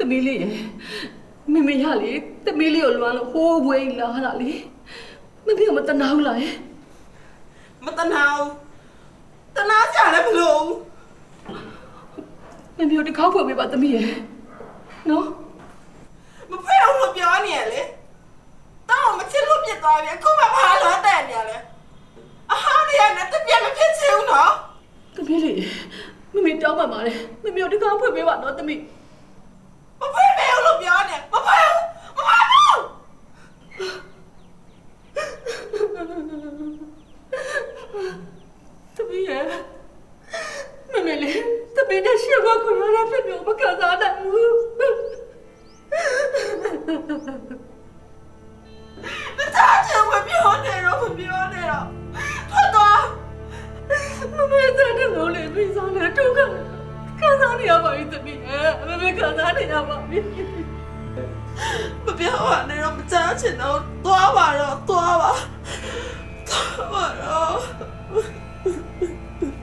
သမီးလေးရယ်မမေရလေသမီးလေးကိုလွမ်းလို့ဟိုးဝေးလာတာလေမမေကမတနာဘူးလားယင်မတနာဘူးတနာကြလည်းမလို့မမေတို့တစ်ခေါက်ဖွင့်ပေးပါသမီးရယ်နော်မဖေအောင်လို့ပြောနေရလေတောင်းမချစ်လို့ပြစ်သွားပြီအခုမှဘာလို့တဲ့နေရလဲအဟားနေရနဲ့တပြက်မဖြစ်ချင်ဘူးနော်သမီးလေးရယ်မမေတောင်းပန်ပါတယ်မမေတို့တစ်ခေါက်ဖွင့်ပေးပါနော်သမီးမ 妹妹你他每天卸过口罩让费给我们看咋整咋整我不要我不要脸啊朵我不要在这楼里悲伤的中看看上你啊宝玉怎妹妹看上你啊宝贝不要啊那让我们在一多好啊多好